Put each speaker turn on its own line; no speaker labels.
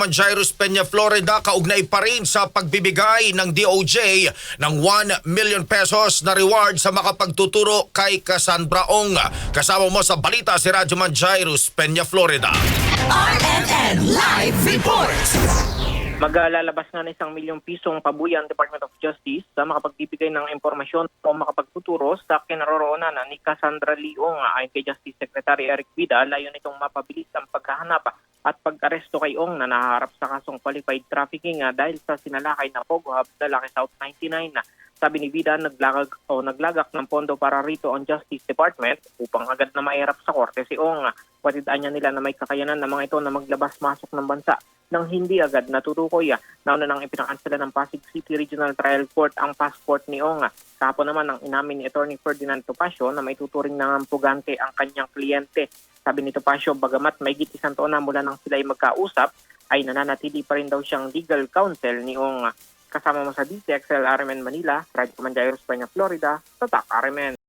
Manjairos Peña, Florida, kaugnay pa rin sa pagbibigay ng DOJ ng 1 million pesos na reward sa makapagtuturo kay Cassandra Ong. Kasama mo sa balita si Radyo Manjairos Peña, Florida.
RMN Live Report.
Maglalabas nga ng isang milyong pisong pabuyan Department of Justice sa makapagbibigay ng impormasyon o makapagtuturo sa kinaroroonan ni Cassandra Leong ayon kay Justice Secretary Eric Vida layon itong mapabilis ang paghahanap at pag-aresto kay Ong na naharap sa kasong qualified trafficking ah, dahil sa sinalakay na Pogo Hub na Laki South 99 na sabi ni Vida naglagag o naglagak ng pondo para rito ang Justice Department upang agad na mairap sa korte si Ong. Watidaan niya nila na may kakayanan ng mga ito na maglabas-masok ng bansa nang hindi agad natutukoy. Nauna nang ipinakansela ng Pasig City Regional Trial Court ang passport ni Ong. Kahapon naman ang inamin ni Attorney Ferdinand Topacio na may tuturing ng pugante ang kanyang kliyente. Sabi ni Topacio, bagamat may isang taon na mula nang sila ay magkausap, ay nananatili pa rin daw siyang legal counsel ni Ong. Kasama mo sa DTXL RMN Manila, Radyo Manjairos, Peña, Florida, Tatak RMN.